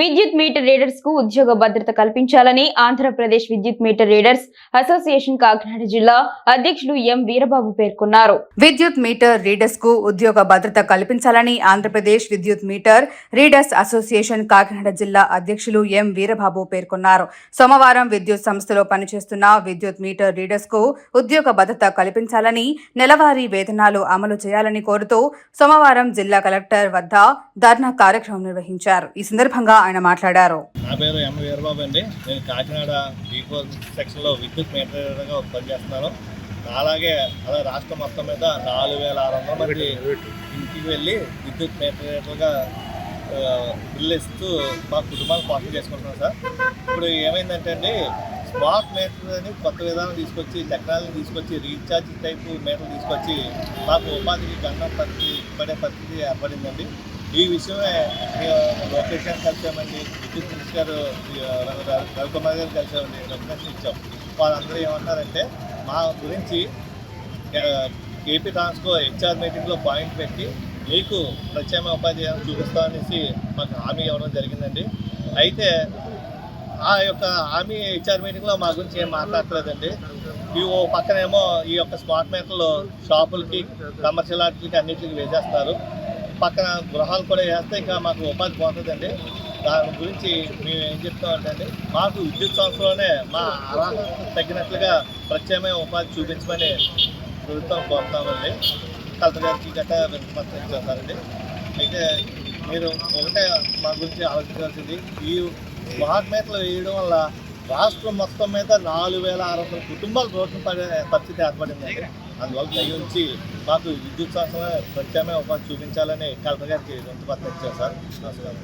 విద్యుత్ మీటర్ రీడర్స్కు ఉద్యోగ భద్రత కల్పించాలని ఆంధ్రప్రదేశ్ విద్యుత్ మీటర్ రీడర్స్ అసోసియేషన్ కాకినాడ జిల్లా అధ్యక్షులు ఎం వీరబాబు పేర్కొన్నారు. విద్యుత్ మీటర్ రీడర్స్కు ఉద్యోగ భద్రత కల్పించాలని ఆంధ్రప్రదేశ్ విద్యుత్ మీటర్ రీడర్స్ అసోసియేషన్ కాకినాడ జిల్లా అధ్యక్షులు ఎం వీరబాబు పేర్కొన్నారు. సోమవారం విద్యుత్ సంస్థలో పనిచేస్తున్న విద్యుత్ మీటర్ రీడర్స్కు ఉద్యోగ భద్రత కల్పించాలని నెలవారీ వేతనాలు అమలు చేయాలని కోరుతూ సోమవారం జిల్లా కలెక్టర్ వద్ద ధర్నా కార్యక్రమం నిర్వహించారు. ఈ సందర్భంగా ఆయన మాట్లాడారు. నా పేరు ఎం వీరబాబు అండి. నేను కాకినాడ డీపో సెక్షన్లో విద్యుత్ మీటర్గా పనిచేస్తున్నాను. అలాగే అలా రాష్ట్రం మొత్తం మీద నాలుగు వేల ఆరు వందల మంది ఇంటికి వెళ్ళి విద్యుత్ మీటర్గా బిల్లు ఇస్తూ మా కుటుంబాలు పోషణ చేసుకుంటున్నాం సార్. ఇప్పుడు ఏమైందంటే అండి స్మార్ట్ మీటర్ అని కొత్త విధానం తీసుకొచ్చి టెక్నాలజీ తీసుకొచ్చి రీఛార్జ్ టైప్ మీటర్ తీసుకొచ్చి మాకు ఉపాధికి గండం పరిస్థితి పడే పరిస్థితి ఏర్పడిందండి. ఈ విషయమే లోకేష్ గారు కలిసామండి. విద్యుత్ మినిస్టర్ గారు రవికుమార్ గారు కలిసామండి. రెకగ్నేషన్ ఇచ్చాం. వాళ్ళందరూ ఏమన్నారంటే మా గురించి ఏపీ ట్రాన్స్కో హెచ్ఆర్ మీటింగ్లో పాయింట్ పెట్టి మీకు ప్రత్యామ్నాయ ఉపాధి ఏమైనా చూపిస్తామనేసి మాకు హామీ ఇవ్వడం జరిగిందండి. అయితే ఆ యొక్క హామీ హెచ్ఆర్ మీటింగ్లో మా గురించి ఏం మాట్లాడలేదండి ఈ ఓ పక్కనేమో ఈ యొక్క స్మార్ట్ మీటర్లు షాపులకి కమర్షియల్ వాటికి అన్నిటికి వేసేస్తారు. పక్కన గృహాలు కూడా వేస్తే ఇంకా మాకు ఉపాధి పోతుందండి. దాని గురించి మేము ఏం చెప్తామంటే అండి మాకు విద్యుత్ సంస్థలోనే మా అర్హత తగ్గినట్లుగా ప్రత్యేకమైన ఉపాధి చూపించమని ప్రభుత్వం కోరుతామండి. కలెక్టర్ గారికి గట్రా వినపత్రం చేస్తారండి అయితే మీరు ఒకటే మా గురించి ఆలోచించాల్సింది ఈ స్మార్ట్ మీటర్లు వేయడం వల్ల రాష్ట్రం మొత్తం మీద నాలుగు వేల ఆరు వందల కుటుంబాలు రోడ్డు పడే పరిస్థితి ఏర్పడింది అందువల్ల తగ్గించి మాకు విద్యుత్ సంస్థ ప్రత్యామ్నాయ ఉపాధి చూపించాలని కలెక్టర్ గారికి వినపత్రం ఇచ్చారు సార్. నమస్కారం.